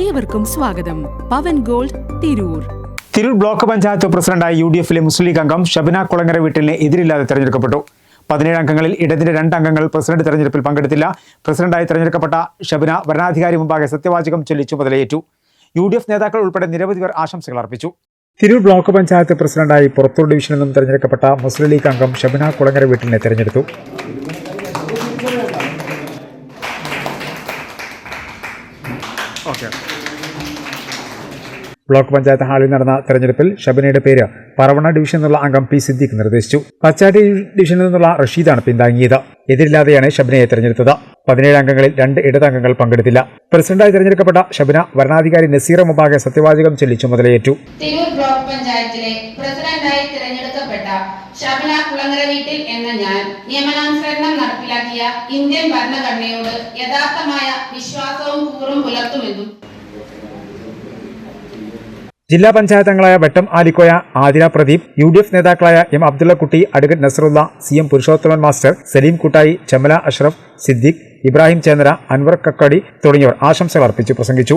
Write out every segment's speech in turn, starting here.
ഏവർക്കും സ്വാഗതം. Pavan gold Tirur. Tirur block panchayat പ്രസിഡന്റായ യു ഡി എഫിലെ മുസ്ലിം ലീഗ് അംഗം ഷബന കുളങ്ങര വീട്ടിലെ എതിരില്ലാതെ തെരഞ്ഞെടുക്കപ്പെട്ടു. പതിനേഴ് അംഗങ്ങളിൽ ഇടതിന്റെ രണ്ട് അംഗങ്ങൾ പ്രസിഡന്റ് തെരഞ്ഞെടുപ്പിൽ പങ്കെടുത്തില്ല. പ്രസിഡന്റായി തെരഞ്ഞെടുക്കപ്പെട്ട ഷബന ഭരണാധികാരി മുമ്പാകെ സത്യവാചകം ചൊല്ലി ചുമതലയേറ്റു യു ഡി എഫ് നേതാക്കൾ ഉൾപ്പെടെ നിരവധി പേർ ആശംസകൾ അർപ്പിച്ചു. തിരൂർ ബ്ലോക്ക് പഞ്ചായത്ത് പ്രസിഡന്റായി പുറത്തൂർ ഡിവിഷനിൽ നിന്നും തെരഞ്ഞെടുക്കപ്പെട്ട മുസ്ലിം ലീഗ് അംഗം ഷബന കുളങ്ങര വീട്ടിലെ തെരഞ്ഞെടുത്തു. Okay. ബ്ലോക്ക് പഞ്ചായത്ത് ഹാളിൽ നടന്ന തെരഞ്ഞെടുപ്പിൽ ഷബനയുടെ പേര് പറവണ ഡിവിഷനിൽ നിന്നുള്ള അംഗം പി സിദ്ദീഖ് നിർദ്ദേശിച്ചു. പച്ചാടി ഡിവിഷനിൽ നിന്നുള്ള റഷീദാണ് പിന്താങ്ങിയത്. എതിരില്ലാതെയാണ് ഷബനയെ തെരഞ്ഞെടുത്തത്. പതിനേഴ് അംഗങ്ങളിൽ രണ്ട് ഇടതംഗങ്ങൾ പങ്കെടുത്തില്ല. പ്രസിഡന്റായി തെരഞ്ഞെടുക്കപ്പെട്ട ഷബന വരണാധികാരി നസീറ മുമ്പാകെ സത്യവാചകം ചൊല്ലി ചുമതലയേറ്റു തിരൂർ ബ്ലോക്ക് പഞ്ചായത്തിലെ പ്രസിഡന്റായി തിരഞ്ഞെടുക്കപ്പെട്ട കുളങ്ങര വീട്ടിൽ എന്ന ഞാൻ നിയമനാനുസരണം നടപ്പിലാക്കിയ ഇന്ത്യൻ ഭരണഘടനയോട് യഥാർത്ഥമായ വിശ്വാസവും കൂറും പുലർത്തുമെന്നും ജില്ലാ panchayat Vettam Alikoya Athira Pradeep U D F നേതാക്കളായ M Abdullakutty advocate Nasarulla C M Purushothaman master Saleem Kuttayi Chamala Ashraf Siddique Ibrahim Chendra Anwar Kakkadi തുടങ്ങിയവർ ആശംസകൾ അർപ്പിച്ചു പ്രസംഗിച്ചു.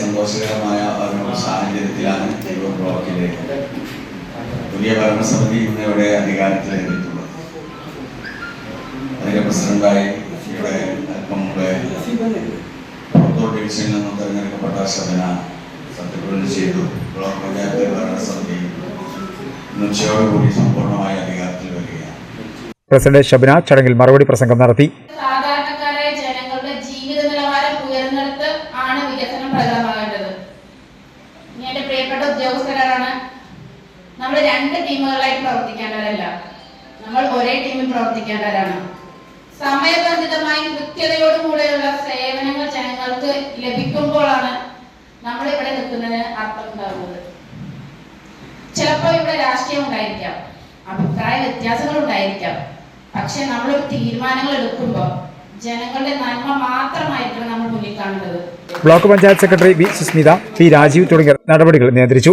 സന്തോഷകരമായ ഒരു സാഹചര്യത്തിലാണ് പുതിയ ഭരണസമിതി ഇന്നിവിടെ അധികാരത്തിലേറിയിട്ടുള്ളത് അതിന്റെ പ്രസിഡന്റായി ഇവിടെ അല്പം മുമ്പ് ഡിവിഷനിൽ നിന്നും തെരഞ്ഞെടുക്കപ്പെട്ട ശബന ഉച്ചയോടുകൂടി സമ്പൂർണമായ അധികാരത്തിൽ വരികയാണ്. പ്രസിഡന്റ് ഷബന ചടങ്ങിൽ മറുപടി പ്രസംഗം നടത്തി. സാധാരണക്കാരായ ജനങ്ങളുടെ ജീവിത നിലവാരം ഉയർന്നിടത്ത് ആണ് വികസനം പ്രകടമാകേണ്ടത്. ഇനി എന്റെ പ്രിയപ്പെട്ട ഉദ്യോഗസ്ഥരാണ്. നമ്മൾ രണ്ട് ടീമുകളായി പ്രവർത്തിക്കേണ്ടവരല്ല. നമ്മൾ ഒരേ ടീമിൽ പ്രവർത്തിക്കേണ്ടവരാണ്. സമയബന്ധിതമായി കൃത്യതയോടുകൂടെയുള്ള സേവനങ്ങൾ ജനങ്ങൾക്ക് ലഭിക്കുമ്പോഴാണ് നമ്മൾ ഇവിടെ നിൽക്കുന്നതിന് അർത്ഥം ഉണ്ടാകുന്നത് ചിലപ്പോൾ ഇവിടെ രാഷ്ട്രീയം ഉണ്ടായിരിക്കാം അഭിപ്രായ വ്യത്യാസങ്ങൾ ഉണ്ടായിരിക്കാം. പക്ഷെ നമ്മൾ തീരുമാനങ്ങൾ എടുക്കുമ്പോൾ ജനങ്ങളുടെ നന്മ മാത്രമായിരിക്കണം നമ്മൾ മുന്നിൽ കാണേണ്ടത് block panchayat secretary B Susmitha P Rajeev തുടങ്ങിയ നടപടികൾ നിയന്ത്രിച്ചു.